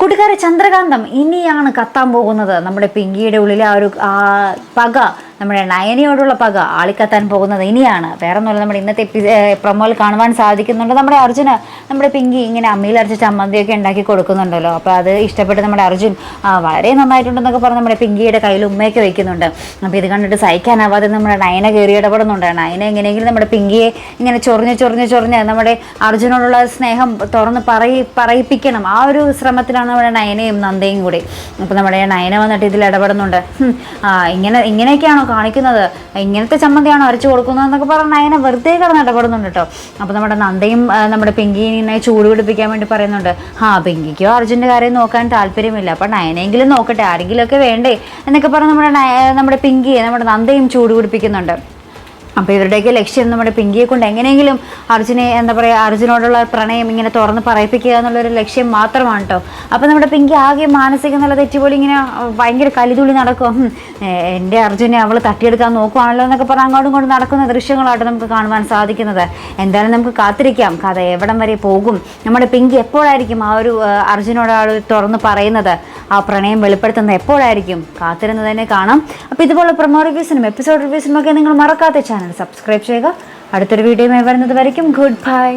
കൂട്ടുകാരെ ചന്ദ്രകാന്തം ഇനിയാണ് കത്താൻ പോകുന്നത്. നമ്മുടെ പിങ്കിയുടെ ഉള്ളിലെ ആ ഒരു പക നമ്മുടെ നയനയോടുള്ള പക ആളിക്കത്താൻ പോകുന്നത് ഇനിയാണ്. വേറെ ഒന്നുമില്ല നമ്മുടെ ഇന്നത്തെ പ്രൊമോയിൽ കാണുവാൻ സാധിക്കുന്നുണ്ട്. നമ്മുടെ അർജുന് നമ്മുടെ പിങ്കി ഇങ്ങനെ അമ്മയിൽ അരച്ച ചമ്മന്തിയൊക്കെ ഉണ്ടാക്കി കൊടുക്കുന്നുണ്ടല്ലോ. അപ്പോൾ അത് ഇഷ്ടപ്പെട്ട് നമ്മുടെ അർജുൻ വളരെ നന്നായിട്ടുണ്ടെന്നൊക്കെ പറഞ്ഞ് നമ്മുടെ പിങ്കിയുടെ കയ്യിൽ ഉമ്മയൊക്കെ വെക്കുന്നുണ്ട്. അപ്പോൾ ഇത് കണ്ടിട്ട് സഹിക്കാനാവാതെ നമ്മുടെ നയന കയറി ഇടപെടുന്നുണ്ട്. നയന എങ്ങനെയെങ്കിലും നമ്മുടെ പിങ്കിയെ ഇങ്ങനെ ചൊറിഞ്ഞ് ചൊറിഞ്ഞ് ചൊറിഞ്ഞ് നമ്മുടെ അർജുനോടുള്ള സ്നേഹം തുറന്ന് പറയി പറയിപ്പിക്കണം. ആ ഒരു ശ്രമത്തിലാണ് നമ്മുടെ നയനയും നന്ദയും കൂടി. അപ്പോൾ നമ്മുടെ നയന വന്നിട്ട് ഇതിൽ ഇടപെടുന്നുണ്ട്. ഇങ്ങനെ ഇങ്ങനെയൊക്കെയാണോ കാണിക്കുന്നത്. ഇങ്ങനത്തെ ചമ്മന്തിയാണോ അരച്ചു കൊടുക്കുന്നത് എന്നൊക്കെ പറഞ്ഞ് നയന വെറുതെ കിടന്ന് ഇടപെടുന്നുണ്ട് കേട്ടോ. അപ്പോൾ നമ്മുടെ നന്ദയും നമ്മുടെ പിങ്കിനെ ചൂട് പിടിപ്പിക്കാൻ വേണ്ടി പറയുന്നുണ്ട്. ആ പിങ്കിക്കോ അർജുന്റെ കാര്യം നോക്കാൻ താല്പര്യമില്ല. അപ്പോൾ നയനെങ്കിലും നോക്കട്ടെ ആരെങ്കിലുമൊക്കെ വേണ്ടേ എന്നൊക്കെ പറഞ്ഞ് നമ്മുടെ നമ്മുടെ പിങ്കിയെ നമ്മുടെ നന്ദയും ചൂട് പിടിപ്പിക്കുന്നുണ്ട്. അപ്പോൾ ഇവരുടെയൊക്കെ ലക്ഷ്യം നമ്മുടെ പിങ്കിയെ കൊണ്ട് എങ്ങനെയെങ്കിലും അർജുനെ എന്താ പറയുക അർജുനോടുള്ള പ്രണയം ഇങ്ങനെ തുറന്ന് പറയിപ്പിക്കുക എന്നുള്ളൊരു ലക്ഷ്യം മാത്രമാണ് കേട്ടോ അപ്പോൾ നമ്മുടെ പിങ്കി ആകെ മാനസിക നില തെറ്റുപോലെ ഇങ്ങനെ ഭയങ്കര കലിതുള്ളി നടക്കും. എന്റെ അർജുനെ അവൾ തട്ടിയെടുക്കാൻ നോക്കുവാണല്ലോ എന്നൊക്കെ പറഞ്ഞ് അങ്ങോട്ടും കൊണ്ട് നടക്കുന്ന ദൃശ്യങ്ങളായിട്ട് നമുക്ക് കാണുവാൻ സാധിക്കുന്നത്. എന്തായാലും നമുക്ക് കാത്തിരിക്കാം. കഥ എവിടം വരെ പോകും. നമ്മുടെ പിങ്കി എപ്പോഴായിരിക്കും ആ ഒരു അർജുനോട് ആൾ തുറന്ന് പറയുന്നത്? ആ പ്രണയം വെളിപ്പെടുത്തുന്നത് എപ്പോഴായിരിക്കും? കാത്തിരുന്ന് തന്നെ കാണാം. അപ്പോൾ ഇതുപോലെ പ്രൊമോ റിവ്യൂസിനും എപ്പിസോഡ് റിവ്യൂസിനും ഒക്കെ നിങ്ങൾ മറക്കാത്ത സബ്സ്ക്രൈബ് ചെയ്യുക. അടുത്തൊരു വീഡിയോയുമായി വരുന്നത് വരയ്ക്കും. Good bye